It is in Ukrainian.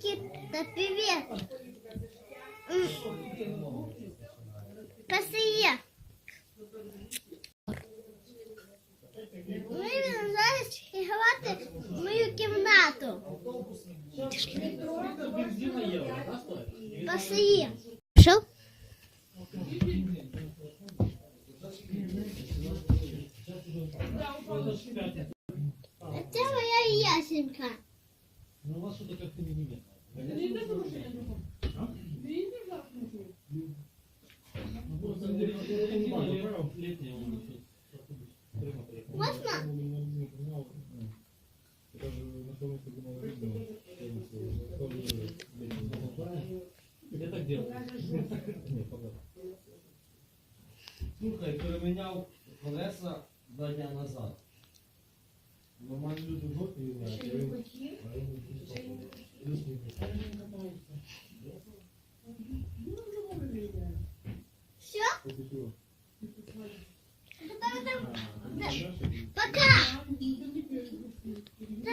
Кита, привет. Посиє. Ми зараз грати в мою кімнату. Посиє. Що? Це моя ясенька. Ну, у вас что-то как-то не нет. Ну, просто летняя у нас. Можна? Я так делаю. Слухай, переміняв колеса два дня назад. Нормальні люди Все? Там-